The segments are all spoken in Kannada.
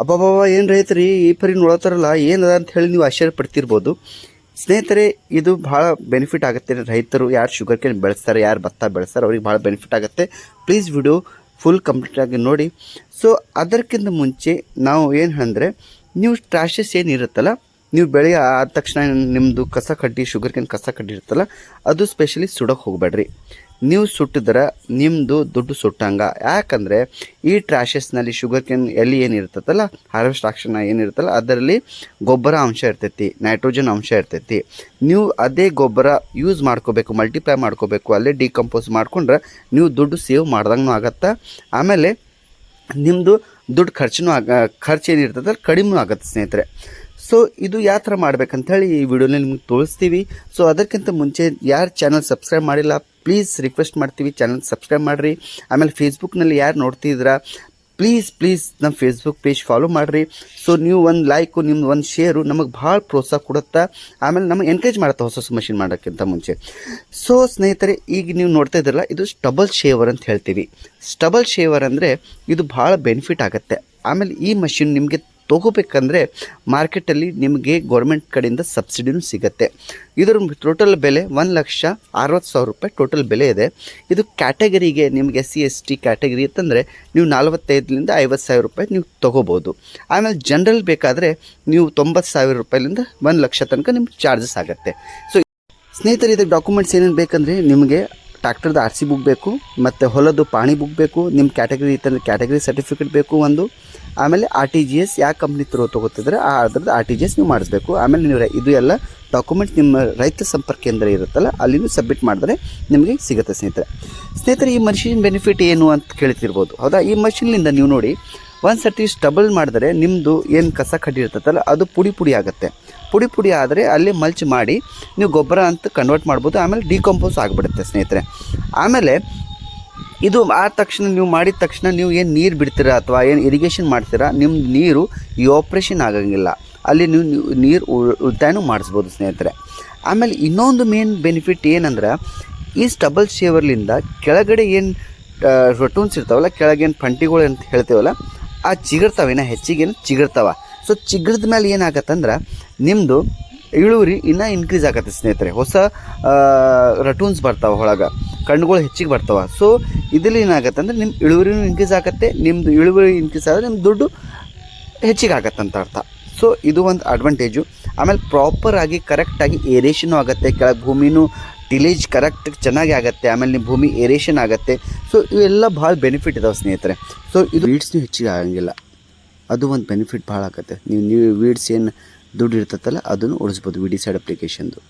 ಅಬ್ಬಬ್ಬ ಏನು ರೈತರಿ, ಈ ಪರಿ ನೋಡತ್ತಾರಲ್ಲ ಏನದ ಅಂತ ಹೇಳಿ ನೀವು ಆಶ್ಚರ್ಯ ಪಡ್ತಿರ್ಬೋದು ಸ್ನೇಹಿತರೆ, ಇದು ಭಾಳ ಬೆನಿಫಿಟ್ ಆಗುತ್ತೆ. ರೈತರು ಯಾರು ಶುಗರ್ ಕೇನ್ ಬೆಳೆಸ್ತಾರೆ, ಯಾರು ಭತ್ತ ಬೆಳೆಸ್ತಾರೆ, ಅವ್ರಿಗೆ ಭಾಳ ಬೆನಿಫಿಟ್ ಆಗುತ್ತೆ. ಪ್ಲೀಸ್ ವಿಡಿಯೋ ಫುಲ್ ಕಂಪ್ಲೀಟಾಗಿ ನೋಡಿ. ಸೊ ಅದಕ್ಕಿಂತ ಮುಂಚೆ ನಾವು ಏನು ಅಂದರೆ, ನೀವು ಟ್ರ್ಯಾಶಸ್ ಏನಿರುತ್ತಲ್ಲ ನೀವು ಬೆಳಗ್ಗೆ ಆದ ತಕ್ಷಣ ನಿಮ್ಮದು ಕಸ ಕಡ್ಡಿ ಶುಗರ್ ಕೇನ್ ಕಸ ಕಡ್ಡಿ ಇರ್ತಲ್ಲ ಅದು ಸ್ಪೆಷಲಿ ಸುಡೋಕೆ ಹೋಗಬೇಡ್ರಿ. ನೀವು ಸುಟ್ಟಿದ್ರೆ ನಿಮ್ಮದು ದುಡ್ಡು ಸುಟ್ಟಂಗೆ. ಯಾಕಂದರೆ ಈ ಟ್ರ್ಯಾಶಸ್ನಲ್ಲಿ ಶುಗರ್ ಕೇನ್ ಎಲ್ಲಿ ಏನಿರ್ತದಲ್ಲ ಹಾರ್ವೆಸ್ಟ್ ಆಕ್ಷನ್ ಏನಿರುತ್ತಲ್ಲ ಅದರಲ್ಲಿ ಗೊಬ್ಬರ ಅಂಶ ಇರ್ತೈತಿ ನೈಟ್ರೋಜನ್ ಅಂಶ ಇರ್ತೈತಿ. ನೀವು ಅದೇ ಗೊಬ್ಬರ ಯೂಸ್ ಮಾಡ್ಕೋಬೇಕು ಮಲ್ಟಿಪ್ಲೈ ಮಾಡ್ಕೋಬೇಕು, ಅಲ್ಲೇ ಡಿಕಂಪೋಸ್ ಮಾಡ್ಕೊಂಡ್ರೆ ನೀವು ದುಡ್ಡು ಸೇವ್ ಮಾಡ್ದಂಗೂ ಆಗತ್ತೆ? ಆಮೇಲೆ ನಿಮ್ಮದು ದುಡ್ಡು ಖರ್ಚು ಆಗ, ಖರ್ಚು ಏನಿರ್ತದಲ್ಲ ಕಡಿಮೆ ಆಗುತ್ತೆ ಸ್ನೇಹಿತರೆ. ಸೊ ಇದು ಯಾವ ಥರ ಮಾಡ್ಬೇಕಂತೇಳಿ ಈ ವಿಡಿಯೋನ ನಿಮ್ಗೆ ತೋರಿಸ್ತೀವಿ. ಸೊ ಅದಕ್ಕಿಂತ ಮುಂಚೆ ಯಾರು ಚಾನಲ್ ಸಬ್ಸ್ಕ್ರೈಬ್ ಮಾಡಿಲ್ಲ ಪ್ಲೀಸ್ ರಿಕ್ವೆಸ್ಟ್ ಮಾಡ್ತೀವಿ, ಚಾನಲ್ ಸಬ್ಸ್ಕ್ರೈಬ್ ಮಾಡಿರಿ. ಆಮೇಲೆ ಫೇಸ್ಬುಕ್ನಲ್ಲಿ ಯಾರು ನೋಡ್ತಿದ್ದೀರಾ ಪ್ಲೀಸ್ ಪ್ಲೀಸ್ ನಮ್ಮ ಫೇಸ್ಬುಕ್ ಪೇಜ್ ಫಾಲೋ ಮಾಡಿರಿ. ಸೊ ನೀವು ಒಂದು ಲೈಕು ನಿಮ್ಮ ಒಂದು ಶೇರು ನಮಗೆ ಭಾಳ ಪ್ರೋತ್ಸಾಹ ಕೊಡುತ್ತಾ, ಆಮೇಲೆ ನಮಗೆ ಎನ್ಕರೇಜ್ ಮಾಡುತ್ತೆ ಹೊಸ ಹೊಸ ಮಷಿನ್ ಮಾಡೋಕ್ಕಿಂತ ಮುಂಚೆ. ಸೊ ಸ್ನೇಹಿತರೆ, ಈಗ ನೀವು ನೋಡ್ತಾ ಇದ್ರಲ್ಲ ಇದು ಸ್ಟಬಲ್ ಶೇವರ್ ಅಂತ ಹೇಳ್ತೀವಿ. ಸ್ಟಬಲ್ ಶೇವರ್ ಅಂದರೆ ಇದು ಭಾಳ ಬೆನಿಫಿಟ್ ಆಗುತ್ತೆ. ಆಮೇಲೆ ಈ ಮಷಿನ್ ನಿಮಗೆ ತೊಗೋಬೇಕಂದ್ರೆ ಮಾರ್ಕೆಟಲ್ಲಿ ನಿಮಗೆ ಗೌರ್ಮೆಂಟ್ ಕಡೆಯಿಂದ ಸಬ್ಸಿಡಿನೂ ಸಿಗುತ್ತೆ. ಇದರ ಟೋಟಲ್ ಬೆಲೆ ಒಂದು ಲಕ್ಷ ಅರವತ್ತು ಸಾವಿರ ರೂಪಾಯಿ ಟೋಟಲ್ ಬೆಲೆ ಇದೆ. ಇದು ಕ್ಯಾಟಗರಿಗೆ ನಿಮಗೆ S C S T category ಅಂತಂದರೆ ನೀವು ನಲವತ್ತೈದರಿಂದ ಐವತ್ತು ಸಾವಿರ ರೂಪಾಯಿ ನೀವು ತೊಗೋಬೋದು. ಆಮೇಲೆ ಜನರಲ್ ಬೇಕಾದರೆ ನೀವು ತೊಂಬತ್ತು ಸಾವಿರ ರೂಪಾಯಿಲಿಂದ ಒಂದು ಲಕ್ಷ ತನಕ ನಿಮ್ಗೆ ಚಾರ್ಜಸ್ ಆಗುತ್ತೆ. ಸೊ ಸ್ನೇಹಿತರೆ, ಇದಕ್ಕೆ ಡಾಕ್ಯುಮೆಂಟ್ಸ್ ಏನೇನು ಬೇಕಂದರೆ ನಿಮಗೆ ಟ್ರ್ಯಾಕ್ಟರ್ದು ಆರ್ ಸಿ ಬುಕ್ ಬೇಕು, ಮತ್ತು ಹೊಲದ್ದು ಪಾಣಿ ಬುಕ್ ಬೇಕು ನಿಮ್ಮ ಕ್ಯಾಟಗರಿ ಇತ್ತಂದರೆ ಕ್ಯಾಟಗರಿ ಸರ್ಟಿಫಿಕೇಟ್ ಬೇಕು ಒಂದು. ಆಮೇಲೆ ಆರ್ ಟಿ ಜಿ ಎಸ್ ಯಾವ ಕಂಪ್ನಿ ತ್ರೂ ತೊಗೋತಿದ್ರೆ, ಆ ಅದ್ರದ್ದು ಆರ್ ಟಿ ಜಿ ಎಸ್ ನೀವು ಮಾಡಿಸ್ಬೇಕು. ಆಮೇಲೆ ನೀವು ಇದು ಎಲ್ಲ ಡಾಕ್ಯುಮೆಂಟ್ ನಿಮ್ಮ ರೈತ ಸಂಪರ್ಕ ಕೇಂದ್ರ ಇರುತ್ತಲ್ಲ ಅಲ್ಲಿ ಸಬ್ಮಿಟ್ ಮಾಡಿದ್ರೆ ನಿಮಗೆ ಸಿಗುತ್ತೆ ಸ್ನೇಹಿತರೆ. ಸ್ನೇಹಿತರೆ, ಈ ಮಷಿನ್ ಬೆನಿಫಿಟ್ ಏನು ಅಂತ ಕೇಳ್ತಿರ್ಬೋದು. ಹೌದಾ? ಈ ಮಷಿನ್ನಿಂದ ನೀವು ನೋಡಿ ಒಂದು ಸರ್ತಿ ಸ್ಟಬಲ್ ಮಾಡಿದ್ರೆ ನಿಮ್ಮದು ಏನು ಕಸ ಕಡ್ಡಿ ಇರ್ತೈತಲ್ಲ ಅದು ಪುಡಿ ಪುಡಿ ಆಗುತ್ತೆ. ಪುಡಿ ಪುಡಿ ಆದರೆ ಅಲ್ಲಿ ಮಲ್ಚ್ ಮಾಡಿ, ನೀವು ಗೊಬ್ಬರ ಅಂತ ಕನ್ವರ್ಟ್ ಮಾಡ್ಬೋದು, ಆಮೇಲೆ ಡಿಕಂಪೋಸ್ ಆಗಿಬಿಡುತ್ತೆ ಸ್ನೇಹಿತರೆ. ಆಮೇಲೆ ಇದು ಆದ ತಕ್ಷಣ ನೀವು ಮಾಡಿದ ತಕ್ಷಣ ನೀವು ಏನು ನೀರು ಬಿಡ್ತೀರಾ ಅಥವಾ ಏನು ಇರಿಗೇಷನ್ ಮಾಡ್ತೀರಾ ನಿಮ್ಮ ನೀರು ಈ ಆಪ್ರೇಷನ್ ಆಗೋಂಗಿಲ್ಲ. ಅಲ್ಲಿ ನೀವು ನೀರು ಉಳ್- ಉಳಿತಾಯನೂ ಮಾಡಿಸ್ಬೋದು ಸ್ನೇಹಿತರೆ. ಆಮೇಲೆ ಇನ್ನೊಂದು ಮೇನ್ ಬೆನಿಫಿಟ್ ಏನಂದ್ರೆ, ಈ ಸ್ಟಬಲ್ ಶೇವರ್ಲಿಂದ ಕೆಳಗಡೆ ಏನು ರೊಟೂನ್ಸ್ ಇರ್ತಾವಲ್ಲ ಕೆಳಗೇನು ಫಂಟಿಗಳು ಅಂತ ಹೇಳ್ತೇವಲ್ಲ, ಆ ಚಿಗರ್ತಾವೇನ ಹೆಚ್ಚಿಗೇನು ಚಿಗುರ್ತಾವ. ಸೊ ಚಿಗುರ್ದ ಮೇಲೆ ಏನಾಗತ್ತಂದ್ರೆ ನಿಮ್ಮದು ಇಳುವರಿ ಇನ್ನೂ ಇನ್ಕ್ರೀಸ್ ಆಗತ್ತೆ ಸ್ನೇಹಿತರೆ. ಹೊಸ ರಟೂನ್ಸ್ ಬರ್ತಾವೆ ಒಳಗೆ ಕಣ್ಣುಗಳು ಹೆಚ್ಚಿಗೆ ಬರ್ತವೆ. ಸೊ ಇದರಲ್ಲಿ ಏನಾಗತ್ತೆ ಅಂದರೆ ನಿಮ್ಮ ಇಳುವರಿನೂ ಇನ್ಕ್ರೀಸ್ ಆಗುತ್ತೆ ನಿಮ್ಮದು ಇಳುವರಿ ಇನ್ಕ್ರೀಸ್ ಆದರೆ ನಿಮ್ಮ ದುಡ್ಡು ಹೆಚ್ಚಿಗೆ ಆಗತ್ತೆ ಅಂತ ಅರ್ಥ. ಸೊ ಇದು ಒಂದು ಅಡ್ವಾಂಟೇಜು ಆಮೇಲೆ ಪ್ರಾಪರ್ ಆಗಿ ಕರೆಕ್ಟಾಗಿ ಏರೇಷನು ಆಗುತ್ತೆ, ಕೆಳಗೆ ಭೂಮಿನೂ ಟಿಲೇಜ್ ಕರೆಕ್ಟ್ ಚೆನ್ನಾಗಿ ಆಗುತ್ತೆ, ಆಮೇಲೆ ನಿಮ್ಮ ಭೂಮಿ ಏರೇಷನ್ ಆಗುತ್ತೆ. ಸೊ ಇವೆಲ್ಲ ಭಾಳ ಬೆನಿಫಿಟ್ ಇದಾವೆ ಸ್ನೇಹಿತರೆ. ಸೊ ಇದು ವೀಡ್ಸ್ನು ಹೆಚ್ಚಿಗೆ ಆಗಂಗಿಲ್ಲ. ಅದು ಒಂದು ಬೆನಿಫಿಟ್ ಭಾಳ ಆಗುತ್ತೆ. ನೀವು ನೀವು ವೀಡ್ಸ್ ಏನು ದುಡ್ಡು ಇರ್ತೈತಲ್ಲ ಅದನ್ನು ಉಳಿಸ್ಬೋದು ವಿಡಿ ಸೈಡ್ ಅಪ್ಲಿಕೇಶನ್ದು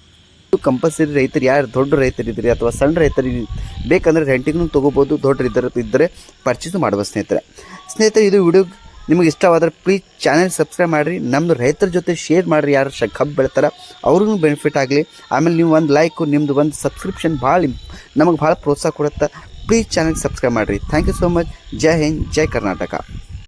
ಕಂಪಲ್ಸರಿ ರೈತರು ಯಾರು ದೊಡ್ಡ ರೈತರು ಇದ್ರಿ ಅಥವಾ ಸಣ್ಣ ರೈತರು ಬೇಕಂದರೆ ರೆಂಟಿಗೂ ತೊಗೋಬೋದು, ದೊಡ್ಡ ರೈತರು ಇದ್ದರೆ ಪರ್ಚೇಸ್ ಮಾಡ್ಬೋದು ಸ್ನೇಹಿತರೆ. ಸ್ನೇಹಿತರೆ, ಇದು ವಿಡಿಯೋ ನಿಮಗೆ ಇಷ್ಟವಾದರೆ ಪ್ಲೀಸ್ ಚಾನೆಲ್ ಸಬ್ಸ್ಕ್ರೈಬ್ ಮಾಡಿರಿ. ನಮ್ಮದು ರೈತರ ಜೊತೆ ಶೇರ್ ಮಾಡಿರಿ. ಯಾರು ಶ ಕಬ್ಬು ಬೆಳೀತಾರೆ, ಅವ್ರಿಗೂ ಬೆನಿಫಿಟ್ ಆಗಲಿ. ಆಮೇಲೆ ನೀವು ಒಂದು ಲೈಕು ನಿಮ್ಮದು ಒಂದು ಸಬ್ಸ್ಕ್ರಿಪ್ಷನ್ ಭಾಳ ನಮಗೆ ಭಾಳ ಪ್ರೋತ್ಸಾಹ ಕೊಡುತ್ತೆ. ಪ್ಲೀಸ್ ಚಾನೆಲ್ ಸಬ್ಸ್ಕ್ರೈಬ್ ಮಾಡಿರಿ. Thank you so much Jai Hind, Jai Karnataka.